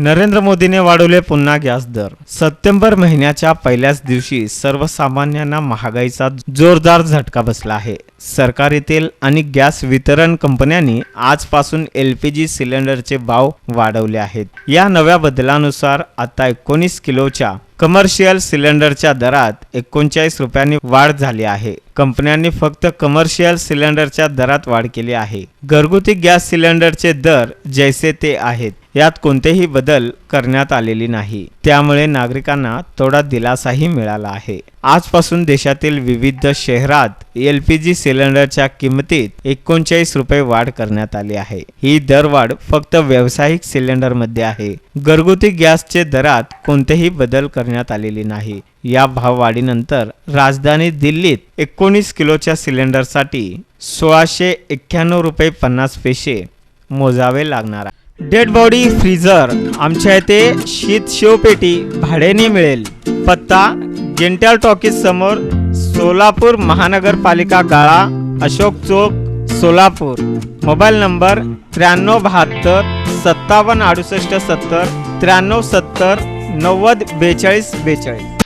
नरेंद्र मोदीने वाढवले पुन्हा गॅस दर. सप्टेंबर महिन्याच्या पहिल्याच दिवशी सर्वसामान्यांना महागाईचा जोरदार झटका बसला आहे. सरकारी तेल आणि गॅस वितरण कंपन्यांनी आजपासून एल पी जी सिलेंडरचे भाव वाढवले आहेत. या नव्या बदलानुसार आता एकोणीस किलोच्या कमर्शियल सिलेंडरच्या दरात एकोणचाळीस रुपयांनी वाढ झाली आहे. कंपन्यांनी फक्त कमर्शियल सिलेंडरच्या दरात वाढ केली आहे. घरगुती गॅस सिलेंडरचे दर जैसे ते आहेत यात कोणतेही बदल करण्यात आलेली नाही. त्यामुळे नागरिकांना थोडा दिलासाही मिळाला आहे. आजपासून देशातील विविध शहरात एल पी जी सिलेंडरच्या किमतीत एकोणचाळीस रुपये वाढ करण्यात आली आहे. ही दरवाढ फक्त व्यावसायिक सिलेंडरमध्ये आहे. घरगुती गॅसचे दरात कोणतेही बदल करण्यात आलेले नाही. या भाववाढीनंतर राजधानी दिल्लीत एकोणीस किलोच्या सिलेंडरसाठी सोळाशे एक्क्याण्णव रुपये पन्नास पैसे मोजावे लागणार डेड बॉडी फ्रीजर आमच्या इथे शीत शिवपेटी भाड्याने मिळेल. पत्ता जेंटल टॉकीज समोर सोलापूर महानगरपालिका गाळा अशोक चौक सोलापूर. मोबाईल नंबर त्र्याण्णव बहात्तर सत्तावन्न अडुसष्ट सत्तर त्र्याण्णव सत्तर नव्वद बेचाळीस बेचाळीस.